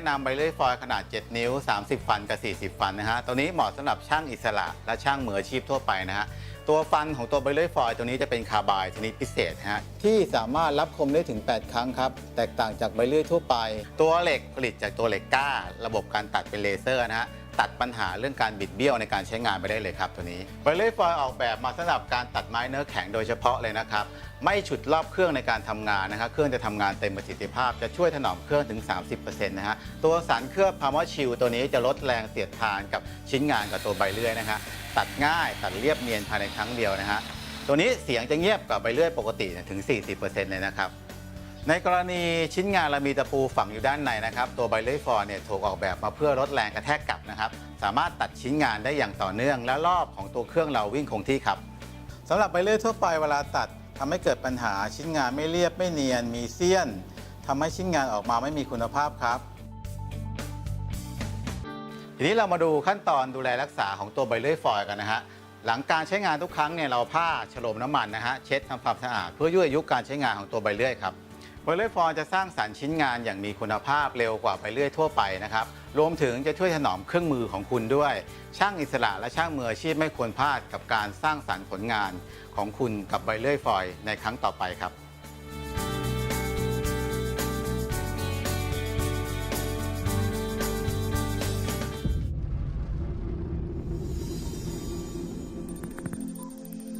นะนำใบเลื่อยฟอยล์ขนาด 7 นิ้ว 30 ฟันกับ 40 ฟันนะฮะ ตัวนี้เหมาะสำหรับช่างอิสระและช่างมืออาชีพทั่วไปนะฮะ ตัวฟันของตัวใบเลื่อยฟอยล์ตัวนี้จะเป็นคาร์บายชนิดพิเศษนะฮะ ที่สามารถรับคมได้ถึง 8 ครั้งครับ แตกต่างจากใบเลื่อยทั่วไป ตัวเหล็กผลิตจากตัวเหล็กก้า ระบบการตัดเป็นเลเซอร์นะฮะ ตัดปัญหาเรื่องการบิดเบี้ยวในการใช้งานไปได้เลยครับตัวนี้ใบเลื่อยฟอยออกแบบมาสำหรับการตัดไม้เนื้อแข็งโดยเฉพาะเลยนะครับ ไม่ฉุดรอบเครื่องในการทำงานนะครับ เครื่องจะทำงานเต็มประสิทธิภาพจะช่วยถนอมเครื่องถึง 30%นะฮะ ตัวสารเคลือบพาวเวอร์ชิลตัวนี้จะลดแรงเสียดทานกับชิ้นงานกับตัวใบเลื่อยนะฮะ ตัดง่ายตัดเรียบเนียนภายในครั้งเดียวนะฮะ ตัวนี้เสียงจะเงียบกว่าใบเลื่อยปกติถึง 40%เลยนะครับ ในกรณีชิ้นงานเรามีตะปูฝังอยู่ด้านในนะครับ ตัวไบเลื่อยฟอร์เนี่ยถูกออกแบบมาเพื่อลดแรงกระแทกกลับนะครับ สามารถตัดชิ้นงานได้อย่างต่อเนื่อง และรอบของตัวเครื่องเราวิ่งคงที่ครับสำหรับไบเลื่อยทั่วไปเวลาตัดทำให้เกิดปัญหาชิ้นงานไม่เรียบไม่เนียน มีเสี้ยนทำให้ชิ้นงานออกมาไม่มีคุณภาพครับ ทีนี้เรามาดูขั้นตอนดูแลรักษาของตัวใบเลื่อยฟอยล์กันนะฮะหลังการใช้งานทุกครั้งเนี่ยเราผ้าฉโลมน้ำมันนะฮะเช็ดทำความสะอาดเพื่อยืดอายุการใช้งานของตัวใบเลื่อยครับ ใบเลื่อยฟอยจะสร้างสรรค์ชิ้นงานอย่างมีคุณภาพเร็วกว่าใบเลื่อยทั่วไปนะครับ รวมถึงจะช่วยถนอมเครื่องมือของคุณด้วย ช่างอิสระและช่างมืออาชีพไม่ควรพลาดกับการสร้างสรรค์ผลงานของคุณกับใบเลื่อยฟอยในครั้งต่อไปครับ